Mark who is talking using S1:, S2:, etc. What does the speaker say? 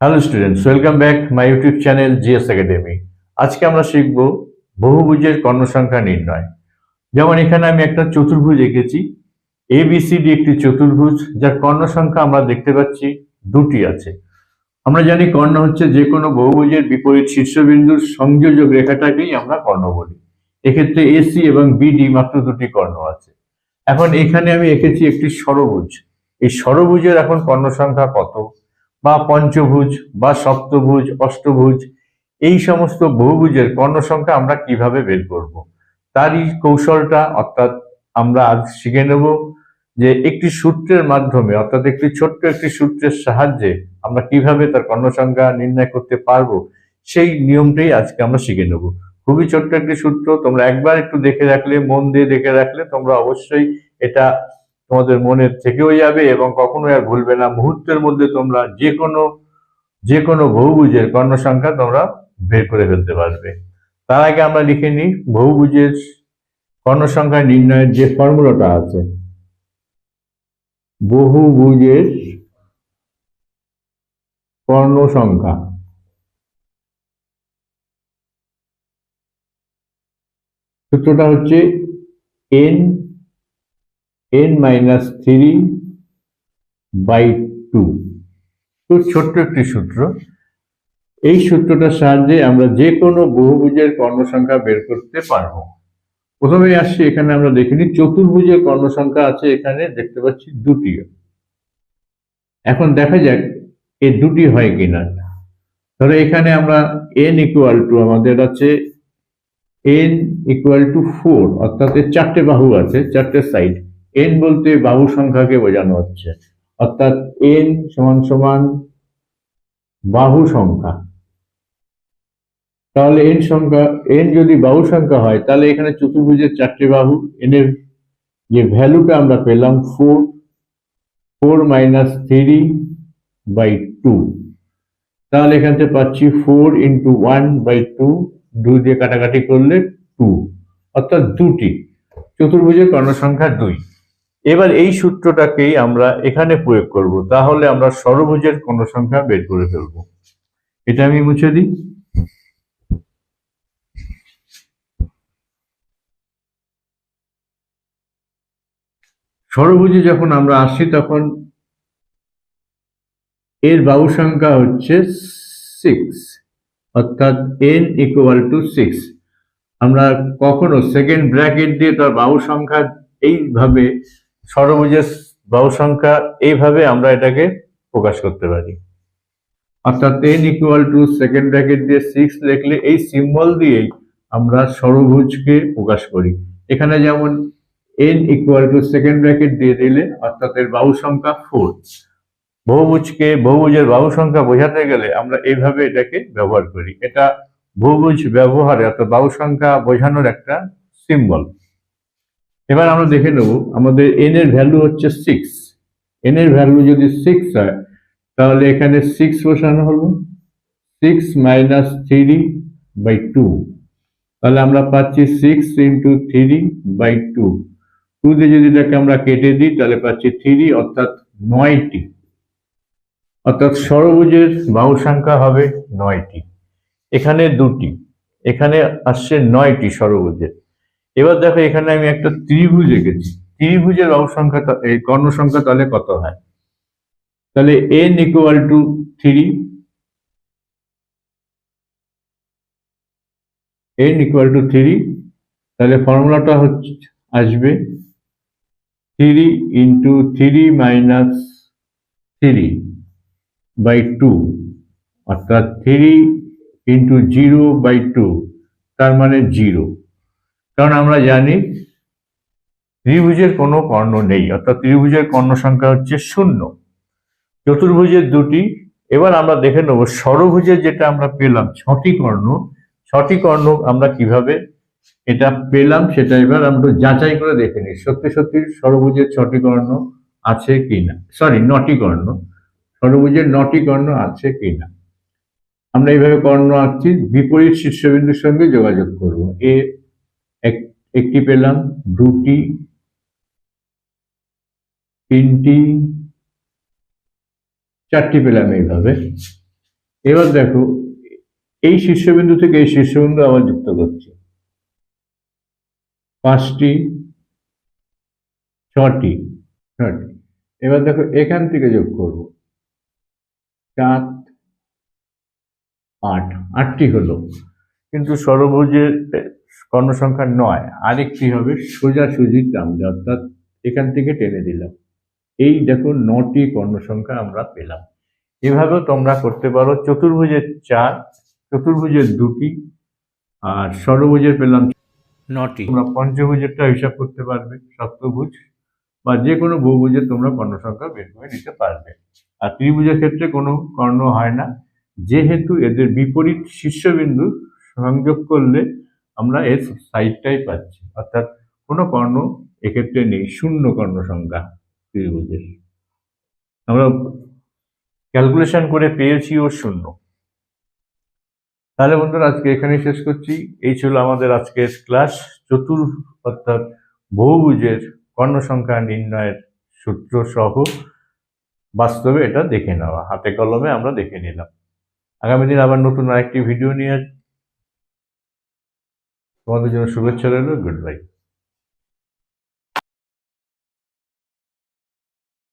S1: Hello students welcome back my YouTube channel GS academy আজকে আমরা শিখব বহুভুজের কর্ণসংখ্যা নির্ণয়। যেমন এখানে আমি একটা চতুর্ভুজ এঁকেছি। এ এবিসিডি একটি চতুর্ভুজ, যার কর্ণসংখ্যা আমরা দেখতে পাচ্ছি দুটি আছে। আমরা জানি কর্ণ হচ্ছে যে কোনো বহুভুজের বিপরীত শীর্ষবিন্দুর সংযোজক রেখাটাকেই আমরা কর্ণ বলি। এক্ষেত্রে এসি এবং বিডি মাত্র দুটি কর্ণ আছে। এখন এখানে আমি এঁকেছি একটি ষড়ভুজ এই ষড়ভুজের এখন কর্ণসংখ্যা কত? বা পঞ্চভুজ বা সপ্তভুজ, অষ্টভুজ, এই সমস্ত বহুভুজের কর্ণ সংখ্যা আমরা কীভাবে বের করব? তারই কৌশলটা অর্থাৎ আমরা আজ শিখে নেব যে একটি সূত্রের মাধ্যমে, অর্থাৎ একটি ছোট্ট একটি সূত্রের সাহায্যে আমরা কীভাবে তার কর্ণসংখ্যা নির্ণয় করতে পারব, সেই নিয়মটাই আজকে আমরা শিখে নেব। খুবই ছোট্ট একটি সূত্র, তোমরা একবার একটু দেখে রাখলে, মন দিয়ে দেখে রাখলে তোমরা অবশ্যই এটা তোমাদের মনে থেকেও যাবে এবং কখনোই আর ভুলবে না। মুহূর্তের মধ্যে তোমরা যে কোনো যে কোনো বহুভুজের কর্ণ সংখ্যা তোমরা বের করে ফেলতে পারবে। তার আগে আমরা লিখে নিই, বহুভুজের কর্ণ সংখ্যা নির্ণয়ের যে ফর্মুলাটা আছে, বহুভুজের কর্ণ সংখ্যা সূত্রটা হচ্ছে n n minus three by two খুব ছোট্ট একটি সূত্র। এই সূত্রটার সাহায্যে আমরা যে কোনো বহুভুজের কর্ণসংখ্যা বের করতে পারব। প্রথমে আসছি, এখানে আমরা দেখিনি, চতুর্ভুজের কর্ণসংখ্যা আছে এখানে, দেখতে পাচ্ছি দুটি এখন দেখা যাক এই দুটি হয় কিনা। ধরো এখানে আমরা এন ইকুয়াল টু আমাদের আছে এন ইকুয়াল টু ফোর অর্থাৎ চারটে বাহু আছে, চারটে সাইড এন বলতে বাহু সংখ্যাকে বোঝানো হচ্ছে। অর্থাৎ এন সমান সমান বাহু সংখ্যা। তাহলে এন সংখ্যা এন যদি বাহু সংখ্যা হয়, তাহলে এখানে চতুর্ভুজের চারটে বাহু এন এর যে ভ্যালুটা আমরা পেলাম four four minus three by two তাহলে এখান থেকে পাচ্ছি four into one by two দুই দিয়ে কাটাকাটি করলে টু অর্থাৎ দুটি। চতুর্ভুজের কর্ণসংখ্যা দুই। এবার এই সূত্রটাকেই আমরা এখানে প্রয়োগ করব, তাহলে আমরা ষড়ভুজের সংখ্যা বের করে ফেলব। এটা আমি মুছে দিই। ষড়ভুজে যখন আমরা আসি তখন এর বাহু সংখ্যা হচ্ছে সিক্স অর্থাৎ এন ইকুয়াল টু সিক্স আমরা কখনো সেকেন্ড ব্র্যাকেট দিয়ে তার বাহু সংখ্যা এইভাবে ষড়ভুজের বাহু সংখ্যা এইভাবে আমরা এটাকে প্রকাশ করতে পারি। অর্থাৎ n equal to second bracket দিয়ে সিক্স লিখলে এই সিম্বল দিয়েই আমরা ষড়ভুজকে প্রকাশ করি। এখানে যেমন n equal to second bracket দিয়ে দিলে অর্থাৎ এর বাহু সংখ্যা ফোর বহুভুজকে বহুভুজের বাহু সংখ্যা বোঝাতে গেলে আমরা এইভাবে এটাকে ব্যবহার করি। এটা বহুভুজ ব্যবহারে অর্থাৎ বাহু সংখ্যা বোঝানোর একটা সিম্বল এবার আমরা দেখে নেব, আমাদের এন এর ভ্যালু হচ্ছে সিক্স এন এর ভ্যালু যদি সিক্স হয়, তাহলে এখানে সিক্স বসানো হলো। Six minus three by two তাহলে আমরা পাচ্ছি six into three by two two দিয়ে যদি এটাকে আমরা কেটে দিই, তাহলে পাচ্ছি থ্রি অর্থাৎ নয়টি। অর্থাৎ ষড়ভুজের বাহু সংখ্যা হবে নয়টি। এখানে দুটি। এখানে আসছে নয়টি ষড়ভুজের এবার দেখো এখানে আমি একটা ত্রিভুজ এঁকেছি। ত্রিভুজের বাহু সংখ্যা তা- এই কর্ণ সংখ্যা তাহলে কত হয়? তাহলে n equal to three n equal to three তাহলে ফর্মুলাটা হচ্ছে, আসবে three into three minus three by two অর্থাৎ three into zero by two তার মানে জিরো কারণ আমরা জানি ত্রিভুজের কোনো কর্ণ নেই, অর্থাৎ ত্রিভুজের কর্ণ সংখ্যা হচ্ছে শূন্য। চতুর্ভুজের দুটি, এবার আমরা দেখে নেব ষড়ভুজের যেটা আমরা পেলাম, ছটি কর্ণ। ছটি কর্ণ আমরা কীভাবে এটা পেলাম সেটা এবার আমরা যাচাই করে দেখে নিই, সত্যি সত্যি ষড়ভুজের ছটি কর্ণ আছে কিনা সরি নটি কর্ণ। ষড়ভুজের নটি কর্ণ আছে কিনা আমরা এইভাবে কর্ণ আঁকছি, বিপরীত শীর্ষবিন্দুর সঙ্গে যোগাযোগ করব। এ একটি পেলাম, দুটি, তিনটি, চারটি পেলাম এইভাবে। এবার দেখো, এই শীর্ষবিন্দু থেকে এই শীর্ষবিন্দু আবার যুক্ত করছি। পাঁচটি, ছটি ছটি। এবার দেখো, এখান থেকে যোগ করব। চার আট, আটটি হলো। কিন্তু ষড়ভুজের কর্ণ সংখ্যা নয় আরেকটি হবে সোজাসুজি টানলে অর্থাৎ এখান থেকে টেনে দিলাম। এই দেখো নটি কর্ণ সংখ্যা আমরা পেলাম। এভাবেও তোমরা করতে পারো। চতুর্ভুজের চার চতুর্ভুজের দুটি আর ষড়ভুজের পেলাম
S2: নটি।
S1: তোমরা পঞ্চভুজেরটা হিসাব করতে পারবে সপ্তভুজ বা যে কোনো বহুভুজের তোমরা কর্ণ সংখ্যা বের করে নিতে পারবে। আর ত্রিভুজের ক্ষেত্রে কোনো কর্ণ হয় না। যেহেতু এদের বিপরীত শীর্ষবিন্দু সংযোগ করলে আমরা এর সাইডটাই পাচ্ছি। অর্থাৎ কোনো কর্ণ এক্ষেত্রে নেই, শূন্য কর্ণ সংখ্যা ত্রিভুজের। আমরা ক্যালকুলেশন করে পেয়েছি ও শূন্য। তাহলে বন্ধুরা, আজকে এখানেই শেষ করছি। এই ছিল আমাদের আজকের ক্লাস চতুর অর্থাৎ বহুভুজের কর্ণ সংখ্যা নির্ণয়ের সূত্র সহ বাস্তবে এটা দেখে নেওয়া। হাতে কলমে আমরা দেখে নিলাম। আগামী দিন আবার নতুন আরেকটি ভিডিও নিয়ে তোমাদের জন্য শুভেচ্ছা রইল গুড বাই